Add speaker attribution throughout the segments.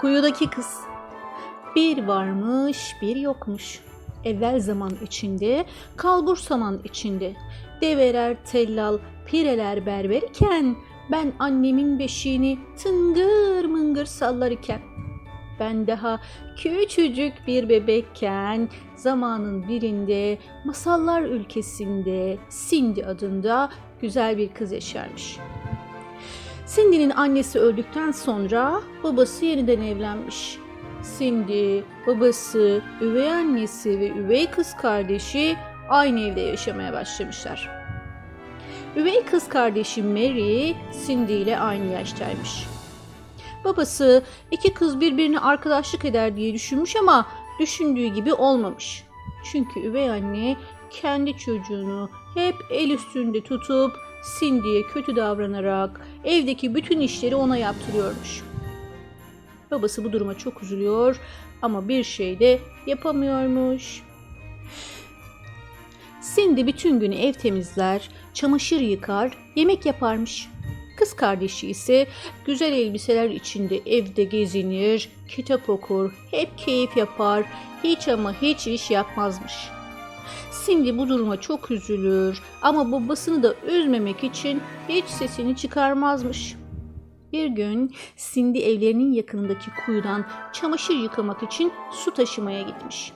Speaker 1: Kuyudaki kız. Bir varmış, bir yokmuş. Evvel zaman içinde, kalbur saman içinde. Develer tellal, pireler berber iken, ben annemin beşiğini tıngır mıngır sallarken, ben daha küçücük bir bebekken zamanın birinde masallar ülkesinde Cindy adında güzel bir kız yaşarmış. Cindy'nin annesi öldükten sonra babası yeniden evlenmiş. Cindy, babası, üvey annesi ve üvey kız kardeşi aynı evde yaşamaya başlamışlar. Üvey kız kardeşi Mary, Cindy ile aynı yaştaymış. Babası iki kız birbirine arkadaşlık eder diye düşünmüş ama düşündüğü gibi olmamış. Çünkü üvey anne kendi çocuğunu hep el üstünde tutup Cindy'ye kötü davranarak evdeki bütün işleri ona yaptırıyormuş. Babası bu duruma çok üzülüyor ama bir şey de yapamıyormuş. Cindy bütün günü ev temizler, çamaşır yıkar, yemek yaparmış. Kız kardeşi ise güzel elbiseler içinde evde gezinir, kitap okur, hep keyif yapar, hiç ama hiç iş yapmazmış. Cindy bu duruma çok üzülür ama babasını da üzmemek için hiç sesini çıkarmazmış. Bir gün Cindy evlerinin yakınındaki kuyudan çamaşır yıkamak için su taşımaya gitmiş.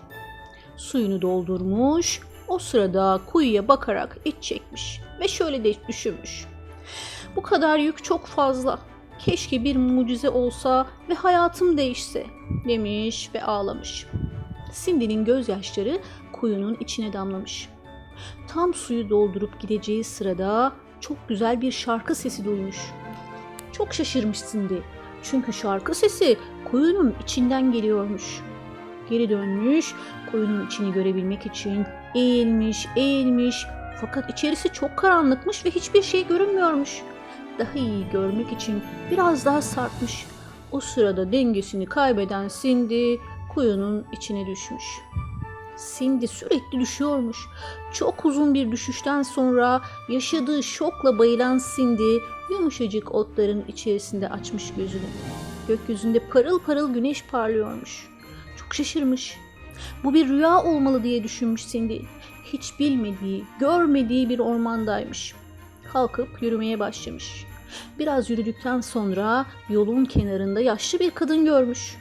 Speaker 1: Suyunu doldurmuş, o sırada kuyuya bakarak iç çekmiş ve şöyle de düşünmüş. Bu kadar yük çok fazla. Keşke bir mucize olsa ve hayatım değişse demiş ve ağlamış. Cindy'nin gözyaşları kuyunun içine damlamış. Tam suyu doldurup gideceği sırada çok güzel bir şarkı sesi duymuş. Çok şaşırmış Cindy. Çünkü şarkı sesi kuyunun içinden geliyormuş. Geri dönmüş, kuyunun içini görebilmek için eğilmiş, eğilmiş. Fakat içerisi çok karanlıkmış ve hiçbir şey görünmüyormuş. Daha iyi görmek için biraz daha sarkmış. O sırada dengesini kaybeden Cindy kuyunun içine düşmüş. Cindy sürekli düşüyormuş. Çok uzun bir düşüşten sonra yaşadığı şokla bayılan Cindy yumuşacık otların içerisinde açmış gözünü. Gökyüzünde parıl parıl güneş parlıyormuş. Çok şaşırmış. Bu bir rüya olmalı diye düşünmüş Cindy. Hiç bilmediği, görmediği bir ormandaymış. Kalkıp yürümeye başlamış. Biraz yürüdükten sonra yolun kenarında yaşlı bir kadın görmüş.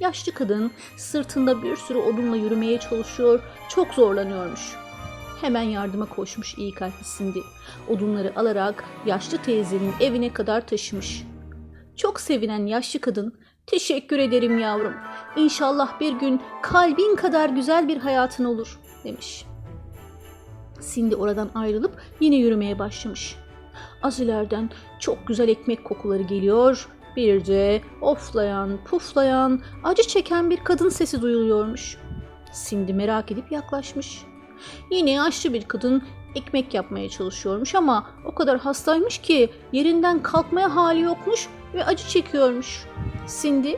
Speaker 1: Yaşlı kadın sırtında bir sürü odunla yürümeye çalışıyor, çok zorlanıyormuş. Hemen yardıma koşmuş iyi kalpli Cindy. Odunları alarak yaşlı teyzenin evine kadar taşımış. Çok sevinen yaşlı kadın, teşekkür ederim yavrum. İnşallah bir gün kalbin kadar güzel bir hayatın olur demiş. Cindy oradan ayrılıp yine yürümeye başlamış. Az ileriden çok güzel ekmek kokuları geliyor. Bir de oflayan, puflayan, acı çeken bir kadın sesi duyuluyormuş. Cindy merak edip yaklaşmış. Yine yaşlı bir kadın ekmek yapmaya çalışıyormuş ama o kadar hastaymış ki yerinden kalkmaya hali yokmuş ve acı çekiyormuş. Cindy,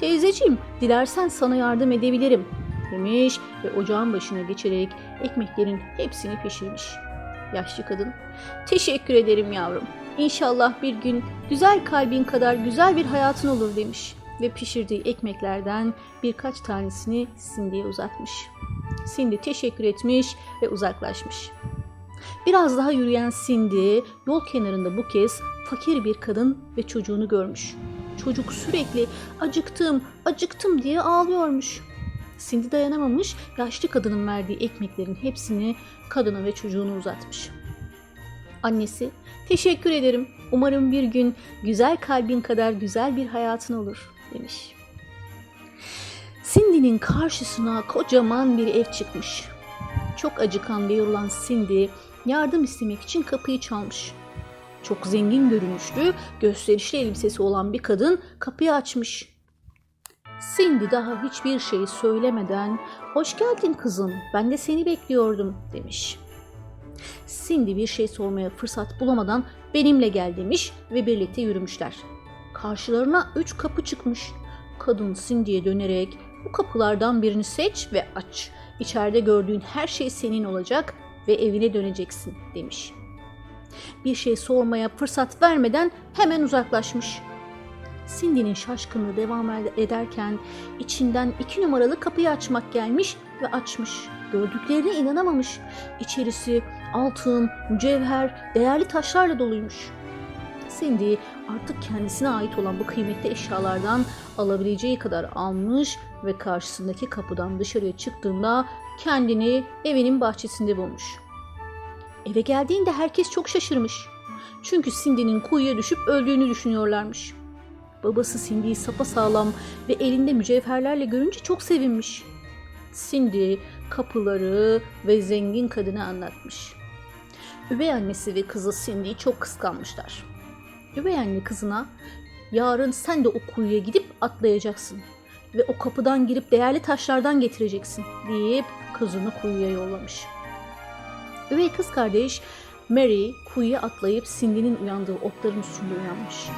Speaker 1: teyzeciğim dilersen sana yardım edebilirim demiş ve ocağın başına geçerek ekmeklerin hepsini pişirmiş. Yaşlı kadın, teşekkür ederim yavrum. İnşallah bir gün güzel kalbin kadar güzel bir hayatın olur demiş ve pişirdiği ekmeklerden birkaç tanesini Cindy'ye uzatmış. Cindy teşekkür etmiş ve uzaklaşmış. Biraz daha yürüyen Cindy yol kenarında bu kez fakir bir kadın ve çocuğunu görmüş. Çocuk sürekli acıktım, acıktım diye ağlıyormuş. Cindy dayanamamış, yaşlı kadının verdiği ekmeklerin hepsini kadına ve çocuğuna uzatmış. Annesi, teşekkür ederim. Umarım bir gün güzel kalbin kadar güzel bir hayatın olur demiş. Cindy'nin karşısına kocaman bir ev çıkmış. Çok acıkan ve yorulan Cindy yardım istemek için kapıyı çalmış. Çok zengin görünüşlü, gösterişli elbisesi olan bir kadın kapıyı açmış. Cindy daha hiçbir şey söylemeden "Hoş geldin kızım. Ben de seni bekliyordum." demiş. Cindy bir şey sormaya fırsat bulamadan benimle gel demiş ve birlikte yürümüşler. Karşılarına üç kapı çıkmış. Kadın Cindy'ye dönerek bu kapılardan birini seç ve aç. İçeride gördüğün her şey senin olacak ve evine döneceksin demiş. Bir şey sormaya fırsat vermeden hemen uzaklaşmış. Cindy'nin şaşkınlığı devam ederken içinden iki numaralı kapıyı açmak gelmiş ve açmış. Gördüklerine inanamamış. İçerisi altın, mücevher, değerli taşlarla doluymuş. Cindy artık kendisine ait olan bu kıymetli eşyalardan alabileceği kadar almış ve karşısındaki kapıdan dışarıya çıktığında kendini evinin bahçesinde bulmuş. Eve geldiğinde herkes çok şaşırmış. Çünkü Cindy'nin kuyuya düşüp öldüğünü düşünüyorlarmış. Babası Cindy'yi sapasağlam ve elinde mücevherlerle görünce çok sevinmiş. Cindy kapıları ve zengin kadını anlatmış. Üvey annesi ve kızı Cindy'yi çok kıskanmışlar. Üvey anne kızına yarın sen de o kuyuya gidip atlayacaksın ve o kapıdan girip değerli taşlardan getireceksin deyip kızını kuyuya yollamış. Üvey kız kardeş Mary kuyuya atlayıp Cindy'nin uyandığı otların üstünde uyanmış.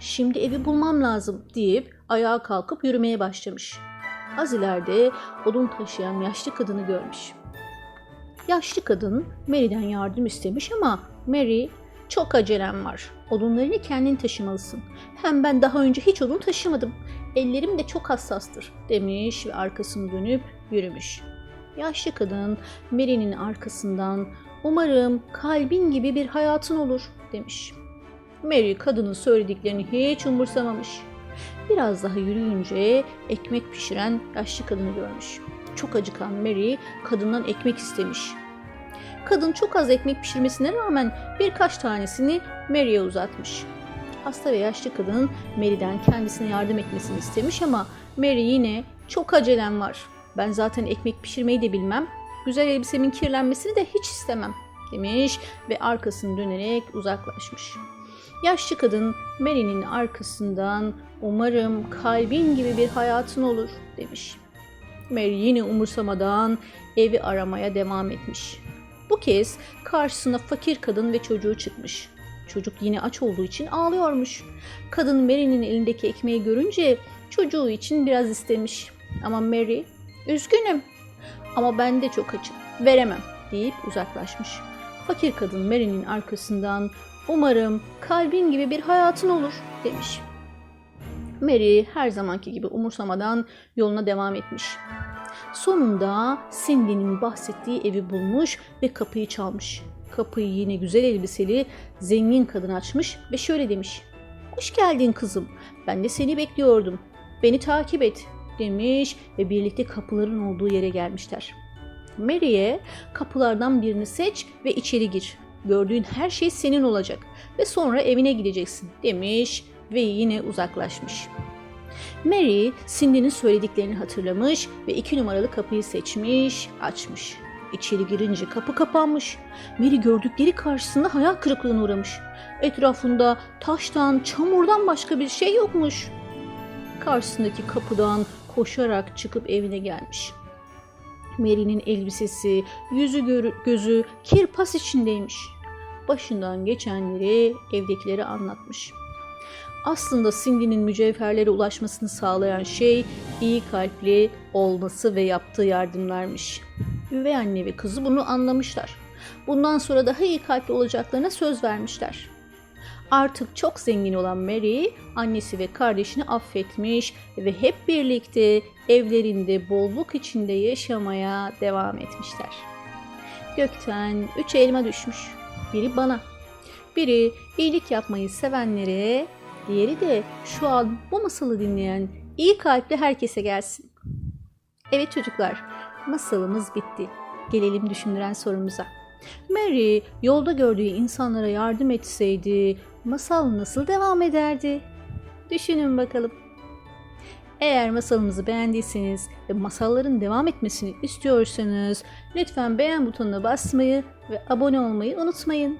Speaker 1: Şimdi evi bulmam lazım deyip ayağa kalkıp yürümeye başlamış. Az ileride odun taşıyan yaşlı kadını görmüş. Yaşlı kadın Mary'den yardım istemiş ama Mary çok acelem var. Odunlarını kendin taşımalısın. Hem ben daha önce hiç odun taşımadım. Ellerim de çok hassastır demiş ve arkasını dönüp yürümüş. Yaşlı kadın Mary'nin arkasından umarım kalbin gibi bir hayatın olur demiş. Mary kadının söylediklerini hiç umursamamış. Biraz daha yürüyünce ekmek pişiren yaşlı kadını görmüş. Çok acıkan Mary kadından ekmek istemiş. Kadın çok az ekmek pişirmesine rağmen birkaç tanesini Mary'e uzatmış. Hasta ve yaşlı kadın Mary'den kendisine yardım etmesini istemiş ama Mary yine çok acelem var. Ben zaten ekmek pişirmeyi de bilmem. Güzel elbisemin kirlenmesini de hiç istemem demiş ve arkasını dönerek uzaklaşmış. Yaşlı kadın Mary'nin arkasından umarım kalbin gibi bir hayatın olur demiş. Mary yine umursamadan evi aramaya devam etmiş. Bu kez karşısına fakir kadın ve çocuğu çıkmış. Çocuk yine aç olduğu için ağlıyormuş. Kadın Mary'nin elindeki ekmeği görünce çocuğu için biraz istemiş. Ama Mary, üzgünüm ama ben de çok açım, veremem deyip uzaklaşmış. Fakir kadın Mary'nin arkasından umarım kalbin gibi bir hayatın olur demiş. Mary her zamanki gibi umursamadan yoluna devam etmiş. Sonunda Cindy'nin bahsettiği evi bulmuş ve kapıyı çalmış. Kapıyı yine güzel elbiseli zengin kadın açmış ve şöyle demiş. Hoş geldin kızım. Ben de seni bekliyordum. Beni takip et demiş ve birlikte kapıların olduğu yere gelmişler. Mary'e kapılardan birini seç ve içeri gir. Gördüğün her şey senin olacak ve sonra evine gideceksin demiş ve yine uzaklaşmış. Mary, Cindy'nin söylediklerini hatırlamış ve iki numaralı kapıyı seçmiş, açmış. İçeri girince kapı kapanmış. Mary gördükleri karşısında hayal kırıklığına uğramış. Etrafında taştan, çamurdan başka bir şey yokmuş. Karşısındaki kapıdan koşarak çıkıp evine gelmiş. Mary'nin elbisesi, yüzü gözü kirpas içindeymiş. Başından geçenleri evdekileri anlatmış. Aslında Cindy'nin mücevherlere ulaşmasını sağlayan şey iyi kalpli olması ve yaptığı yardımlarmış. Üvey anne ve kızı bunu anlamışlar. Bundan sonra daha iyi kalpli olacaklarına söz vermişler. Artık çok zengin olan Mary annesi ve kardeşini affetmiş ve hep birlikte evlerinde bolluk içinde yaşamaya devam etmişler. Gökten üç elma düşmüş. Biri bana, biri iyilik yapmayı sevenlere, diğeri de şu an bu masalı dinleyen iyi kalpli herkese gelsin. Evet çocuklar, masalımız bitti. Gelelim düşündüren sorumuza. Mary yolda gördüğü insanlara yardım etseydi masal nasıl devam ederdi? Düşünün bakalım. Eğer masalımızı beğendiyseniz ve masalların devam etmesini istiyorsanız lütfen beğen butonuna basmayı ve abone olmayı unutmayın.